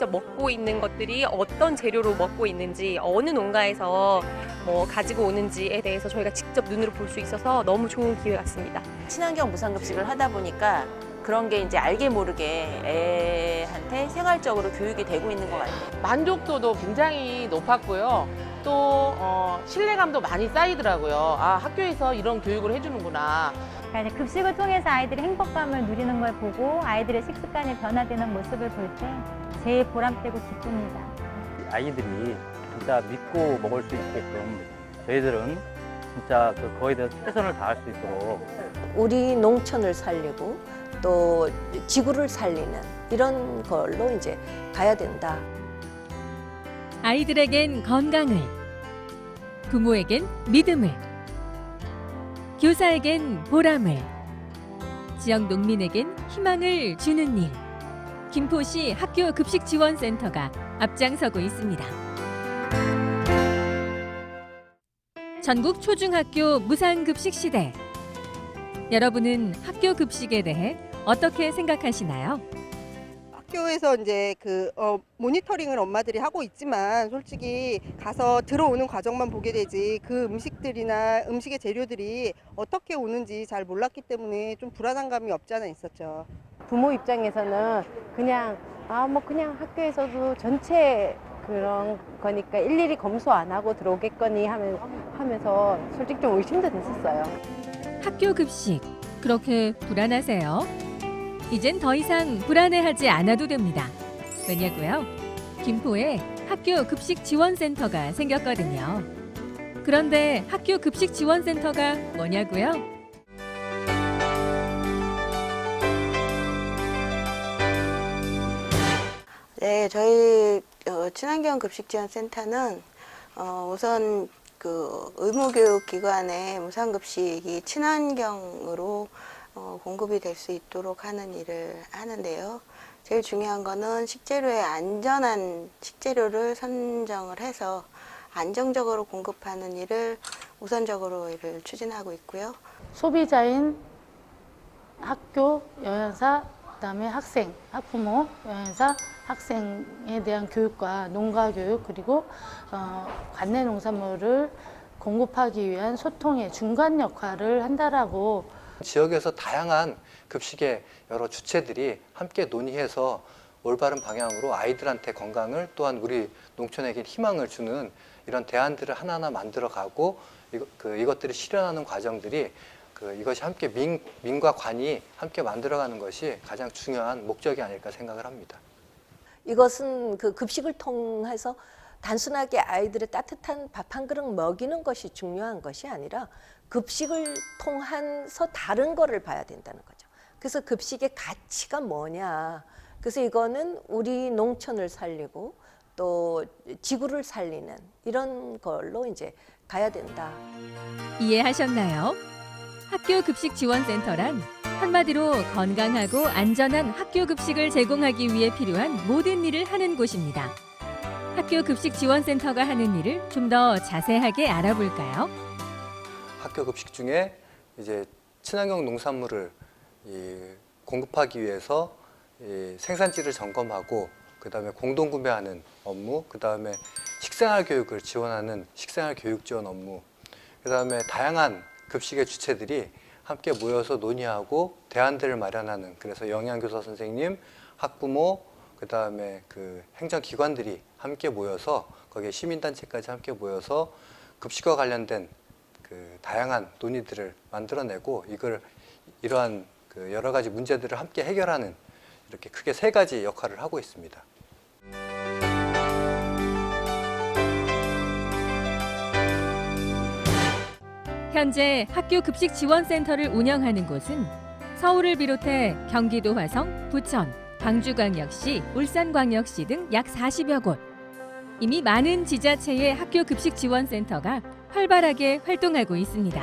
직접 먹고 있는 것들이 어떤 재료로 먹고 있는지 어느 농가에서 뭐 가지고 오는지에 대해서 저희가 직접 눈으로 볼 수 있어서 너무 좋은 기회 같습니다. 친환경 무상급식을 하다 보니까 그런 게 이제 알게 모르게 애한테 생활적으로 교육이 되고 있는 것 같아요. 만족도도 굉장히 높았고요. 또 어, 신뢰감도 많이 쌓이더라고요. 아 학교에서 이런 교육을 해주는구나. 그러니까 이제 급식을 통해서 아이들이 행복감을 누리는 걸 보고 아이들의 식습관이 변화되는 모습을 볼 때 제일 보람되고 기쁩니다. 아이들이 진짜 믿고 먹을 수 있게끔 저희들은 진짜 그 거기에 대해서 최선을 다할 수 있도록 우리 농촌을 살리고 또 지구를 살리는 이런 걸로 이제 가야 된다. 아이들에겐 건강을, 부모에겐 믿음을, 교사에겐 보람을, 지역 농민에겐 희망을 주는 일. 김포시 학교 급식 지원센터가 앞장서고 있습니다. 전국 초중학교 무상급식 시대. 여러분은 학교 급식에 대해 어떻게 생각하시나요? 학교에서 이제 그 어, 모니터링을 엄마들이 하고 있지만 솔직히 가서 들어오는 과정만 보게 되지 그 음식들이나 음식의 재료들이 어떻게 오는지 잘 몰랐기 때문에 좀 불안한 감이 없지 않아 있었죠. 부모 입장에서는 그냥 아 뭐 그냥 학교에서도 전체 그런 거니까 일일이 검수 안 하고 들어오겠거니 하면, 하면서 솔직히 좀 의심도 됐었어요. 학교 급식 그렇게 불안하세요? 이젠 더 이상 불안해하지 않아도 됩니다. 왜냐고요? 김포에 학교 급식 지원센터가 생겼거든요. 그런데 학교 급식 지원센터가 뭐냐고요? 네, 저희 어, 친환경 급식 지원 센터는 어, 우선 그 의무교육 기관의 무상급식이 친환경으로 어, 공급이 될 수 있도록 하는 일을 하는데요. 제일 중요한 거는 식재료의 안전한 식재료를 선정을 해서 안정적으로 공급하는 일을 우선적으로 일을 추진하고 있고요. 소비자인 학교, 여행사, 그다음에 학생, 학부모, 여행사, 학생에 대한 교육과 농가 교육 그리고 어, 관내 농산물을 공급하기 위한 소통의 중간 역할을 한다라고 지역에서 다양한 급식의 여러 주체들이 함께 논의해서 올바른 방향으로 아이들한테 건강을 또한 우리 농촌에게 희망을 주는 이런 대안들을 하나하나 만들어가고 그, 이것들을 실현하는 과정들이 그, 이것이 함께 민, 민과 관이 함께 만들어가는 것이 가장 중요한 목적이 아닐까 생각을 합니다. 이것은 그 급식을 통해서 단순하게 아이들의 따뜻한 밥 한 그릇 먹이는 것이 중요한 것이 아니라 급식을 통해서 다른 거를 봐야 된다는 거죠. 그래서 급식의 가치가 뭐냐. 그래서 이거는 우리 농촌을 살리고 또 지구를 살리는 이런 걸로 이제 가야 된다. 이해하셨나요? 학교 급식 지원센터란 한마디로 건강하고 안전한 학교 급식을 제공하기 위해 필요한 모든 일을 하는 곳입니다. 학교 급식 지원센터가 하는 일을 좀 더 자세하게 알아볼까요? 학교 급식 중에 이제 친환경 농산물을 이 공급하기 위해서 이 생산지를 점검하고 그다음에 공동 구매하는 업무, 그다음에 식생활 교육을 지원하는 식생활 교육 지원 업무, 그다음에 다양한 급식의 주체들이 함께 모여서 논의하고 대안들을 마련하는 그래서 영양교사 선생님, 학부모, 그다음에 그 행정기관들이 함께 모여서 거기에 시민단체까지 함께 모여서 급식과 관련된 그 다양한 논의들을 만들어내고 이걸 이러한 그 여러 가지 문제들을 함께 해결하는 이렇게 크게 세 가지 역할을 하고 있습니다. 현재 학교 급식 지원센터를 운영하는 곳은 서울을 비롯해 경기도 화성, 부천, 광주광역시, 울산광역시 등 약 40여 곳. 이미 많은 지자체의 학교 급식 지원센터가 활발하게 활동하고 있습니다.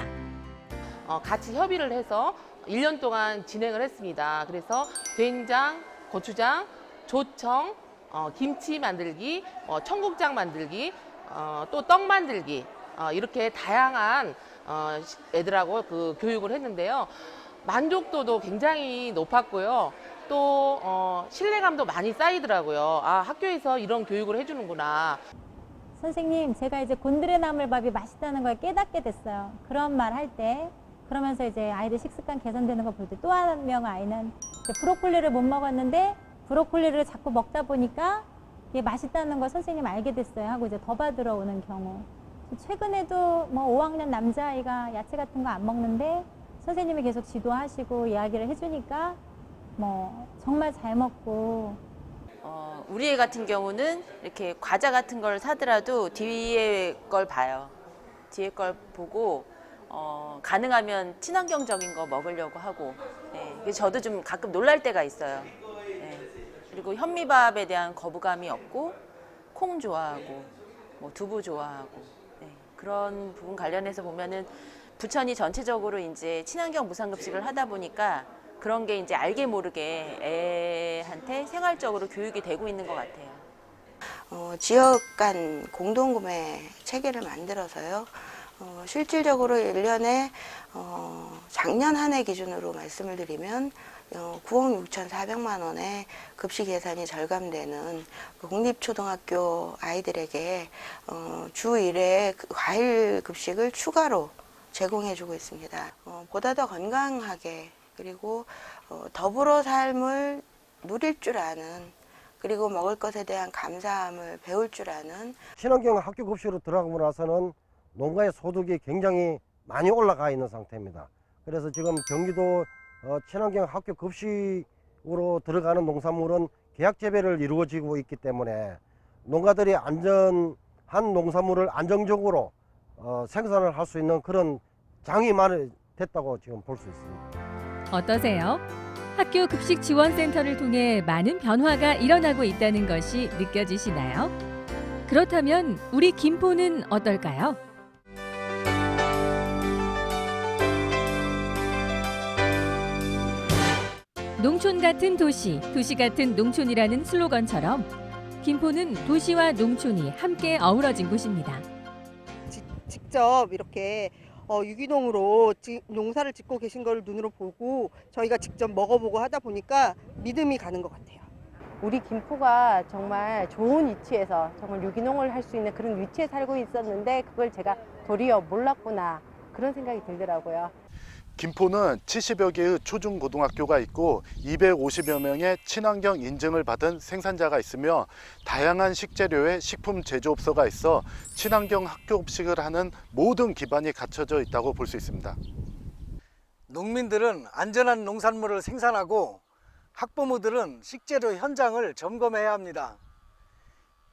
어, 같이 협의를 해서 1년 동안 진행을 했습니다. 그래서 된장, 고추장, 조청, 어, 김치 만들기, 어, 청국장 만들기, 어, 또 떡 만들기 어, 이렇게 다양한 어, 시- 애들하고 그 교육을 했는데요. 만족도도 굉장히 높았고요. 또 어, 신뢰감도 많이 쌓이더라고요. 아 학교에서 이런 교육을 해주는구나. 선생님, 제가 이제 곤드레 나물밥이 맛있다는 걸 깨닫게 됐어요. 그런 말 할 때, 그러면서 이제 아이들 식습관 개선되는 거볼때 또 한 명 아이는 브로콜리를 못 먹었는데 브로콜리를 자꾸 먹다 보니까 이게 맛있다는 걸 선생님 알게 됐어요. 하고 이제 더 받으러 오는 경우. 최근에도 뭐 5학년 남자아이가 야채 같은 거 안 먹는데 선생님이 계속 지도하시고 이야기를 해주니까 뭐 정말 잘 먹고 어, 우리 애 같은 경우는 이렇게 과자 같은 걸 사더라도 뒤에 걸 봐요. 뒤에 걸 보고 어, 가능하면 친환경적인 거 먹으려고 하고 네, 저도 좀 가끔 놀랄 때가 있어요. 네. 그리고 현미밥에 대한 거부감이 없고 콩 좋아하고 뭐 두부 좋아하고 네, 그런 부분 관련해서 보면은 부천이 전체적으로 이제 친환경 무상급식을 하다 보니까 그런 게 이제 알게 모르게 애한테 생활적으로 교육이 되고 있는 것 같아요. 어, 지역 간 공동구매 체계를 만들어서요. 어, 실질적으로 1년에 어, 작년 한 해 기준으로 말씀을 드리면 어, 9억 6,400만 원의 급식 예산이 절감되는 그 공립초등학교 아이들에게 어, 주 1회 그 과일 급식을 추가로 제공해주고 있습니다. 어, 보다 더 건강하게 그리고 어, 더불어 삶을 누릴 줄 아는 그리고 먹을 것에 대한 감사함을 배울 줄 아는 친환경 학교 급식으로 들어가고 나서는 농가의 소득이 굉장히 많이 올라가 있는 상태입니다. 그래서 지금 경기도 어, 친환경 학교 급식으로 들어가는 농산물은 계약 재배를 이루어지고 있기 때문에 농가들이 안전한 농산물을 안정적으로 어, 생산을 할 수 있는 그런 장이 많이 됐다고 지금 볼 수 있습니다. 어떠세요? 학교 급식 지원센터를 통해 많은 변화가 일어나고 있다는 것이 느껴지시나요? 그렇다면 우리 김포는 어떨까요? 농촌 같은 도시, 도시 같은 농촌이라는 슬로건처럼 김포는 도시와 농촌이 함께 어우러진 곳입니다. 직접 이렇게 어, 유기농으로 지- 농사를 짓고 계신 걸 눈으로 보고 저희가 직접 먹어보고 하다 보니까 믿음이 가는 것 같아요. 우리 김포가 정말 좋은 위치에서 정말 유기농을 할 수 있는 그런 위치에 살고 있었는데 그걸 제가 도리어 몰랐구나 그런 생각이 들더라고요. 김포는 70여 개의 초중고등학교가 있고 250여 명의 친환경 인증을 받은 생산자가 있으며 다양한 식재료의 식품 제조업소가 있어 친환경 학교 급식을 하는 모든 기반이 갖춰져 있다고 볼 수 있습니다. 농민들은 안전한 농산물을 생산하고 학부모들은 식재료 현장을 점검해야 합니다.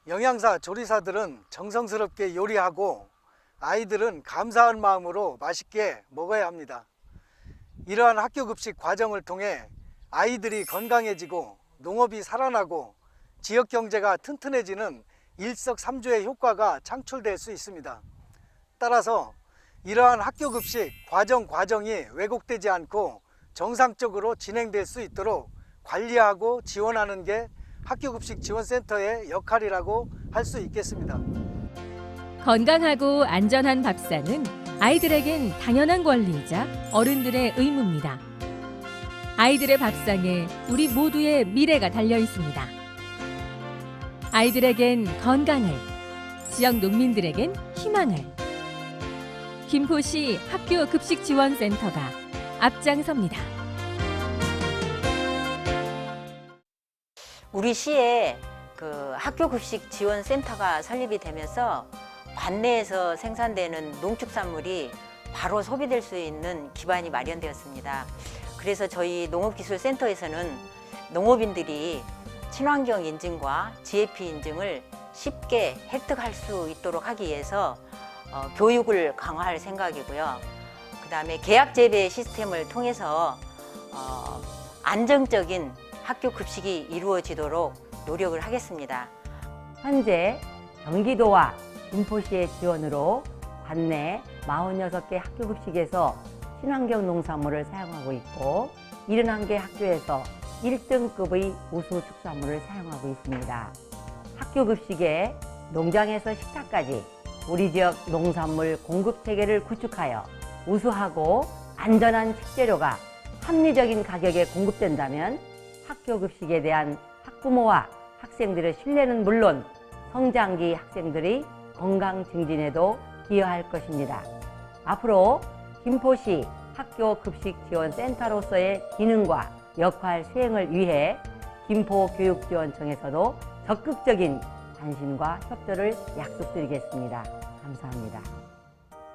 영양사, 조리사들은 정성스럽게 요리하고 아이들은 감사한 마음으로 맛있게 먹어야 합니다. 이러한 학교 급식 과정을 통해 아이들이 건강해지고 농업이 살아나고 지역 경제가 튼튼해지는 일석삼조의 효과가 창출될 수 있습니다. 따라서 이러한 학교 급식 과정 과정이 왜곡되지 않고 정상적으로 진행될 수 있도록 관리하고 지원하는 게 학교 급식 지원센터의 역할이라고 할 수 있겠습니다. 건강하고 안전한 밥상은 아이들에겐 당연한 권리이자 어른들의 의무입니다. 아이들의 밥상에 우리 모두의 미래가 달려 있습니다. 아이들에겐 건강을, 지역 농민들에겐 희망을. 김포시 학교 급식 지원센터가 앞장섭니다. 우리 시에 그 학교 급식 지원 센터가 설립이 되면서 관내에서 생산되는 농축산물이 바로 소비될 수 있는 기반이 마련되었습니다. 그래서 저희 농업기술센터에서는 농업인들이 친환경 인증과 GAP 인증을 쉽게 획득할 수 있도록 하기 위해서 어, 교육을 강화할 생각이고요. 그 다음에 계약 재배 시스템을 통해서 어, 안정적인 학교 급식이 이루어지도록 노력을 하겠습니다. 현재 경기도와 김포시의 지원으로 관내 46개 학교 급식에서 친환경 농산물을 사용하고 있고 71개 학교에서 1등급의 우수 축산물을 사용하고 있습니다. 학교 급식에 농장에서 식탁까지 우리 지역 농산물 공급 체계를 구축하여 우수하고 안전한 식재료가 합리적인 가격에 공급된다면 학교 급식에 대한 학부모와 학생들의 신뢰는 물론 성장기 학생들의 건강 증진에도 기여할 것입니다. 앞으로 김포시 학교 급식 지원 센터로서의 기능과 역할 수행을 위해 김포교육지원청에서도 적극적인 관심과 협조를 약속드리겠습니다. 감사합니다.